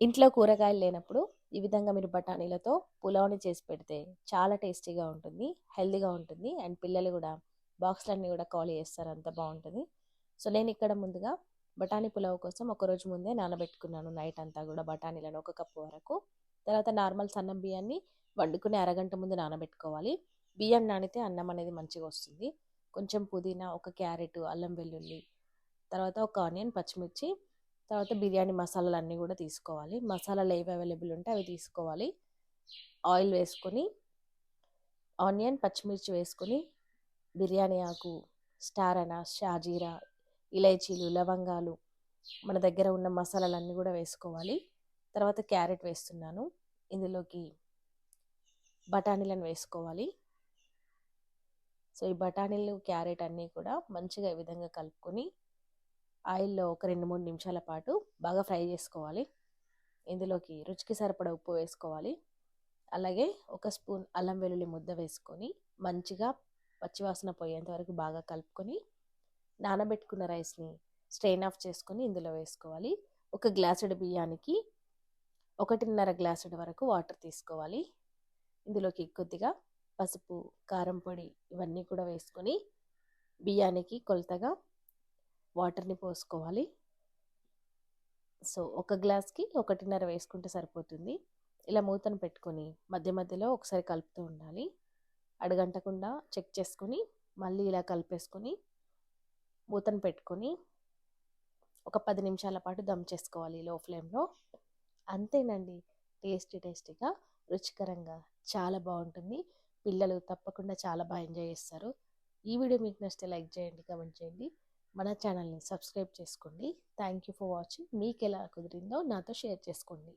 ఇంట్లో కూరగాయలు లేనప్పుడు ఈ విధంగా మీరు బఠానీలతో పులావ్ని చేసి పెడితే చాలా టేస్టీగా ఉంటుంది హెల్తీగా ఉంటుంది అండ్ పిల్లలు కూడా బాక్స్లన్నీ కూడా ఖాళీ చేస్తారు అంత బాగుంటుంది. సో నేను ఇక్కడ ముందుగా బఠానీ పులావ్ కోసం ఒక రోజు ముందే నానబెట్టుకున్నాను నైట్ అంతా కూడా బఠానీలను ఒక కప్పు వరకు. తర్వాత నార్మల్ సన్నం బియ్యాన్ని వండుకుని అరగంట ముందు నానబెట్టుకోవాలి. బియ్యం నానితే అన్నం అనేది మంచిగా వస్తుంది. కొంచెం పుదీనా ఒక క్యారెట్ అల్లం వెల్లుల్లి తర్వాత ఒక ఆనియన్ పచ్చిమిర్చి తర్వాత బిర్యానీ మసాలాలు అన్నీ కూడా తీసుకోవాలి. మసాలాలు ఏవి అవైలబుల్ ఉంటే అవి తీసుకోవాలి. ఆయిల్ వేసుకొని ఆనియన్ పచ్చిమిర్చి వేసుకొని బిర్యానీ ఆకు స్టార్ అనా షాజీరా ఇలైచీలు లవంగాలు మన దగ్గర ఉన్న మసాలాలన్నీ కూడా వేసుకోవాలి. తర్వాత క్యారెట్ వేస్తున్నాను. ఇందులోకి బఠానీలను వేసుకోవాలి. సో ఈ బఠానీలు క్యారెట్ అన్నీ కూడా మంచిగా ఈ విధంగా కలుపుకొని ఆయిల్లో ఒక రెండు మూడు నిమిషాల పాటు బాగా ఫ్రై చేసుకోవాలి. ఇందులోకి రుచికి సరిపడ ఉప్పు వేసుకోవాలి. అలాగే ఒక స్పూన్ అల్లం వెల్లుల్లి ముద్ద వేసుకొని మంచిగా పచ్చివాసన పోయేంత వరకు బాగా కలుపుకొని నానబెట్టుకున్న రైస్ని స్ట్రెయిన్ ఆఫ్ చేసుకొని ఇందులో వేసుకోవాలి. ఒక గ్లాసుడు బియ్యానికి ఒకటిన్నర గ్లాసుడు వరకు వాటర్ తీసుకోవాలి. ఇందులోకి కొద్దిగా పసుపు కారం పొడి ఇవన్నీ కూడా వేసుకొని బియ్యానికి కొలతగా వాటర్ని పోసుకోవాలి. సో ఒక గ్లాస్కి ఒకటిన్నర వేసుకుంటే సరిపోతుంది. ఇలా మూతను పెట్టుకొని మధ్య మధ్యలో ఒకసారి కలుపుతూ ఉండాలి. అడగంటకుండా చెక్ చేసుకొని మళ్ళీ ఇలా కలిపేసుకొని మూతను పెట్టుకొని ఒక పది నిమిషాల పాటు దమ్ చేసుకోవాలి లో ఫ్లేమ్లో. అంతేనండి. టేస్టీ టేస్టీగా రుచికరంగా చాలా బాగుంటుంది. పిల్లలు తప్పకుండా చాలా బాగా ఎంజాయ్ చేస్తారు. ఈ వీడియో మీకు నచ్చితే లైక్ చేయండి కమెంట్ చేయండి. మన ఛానల్ని సబ్స్క్రైబ్ చేసుకోండి. థ్యాంక్ యూ ఫర్ వాచింగ్ మీకు ఎలా కుదిరిందో నాతో షేర్ చేసుకోండి.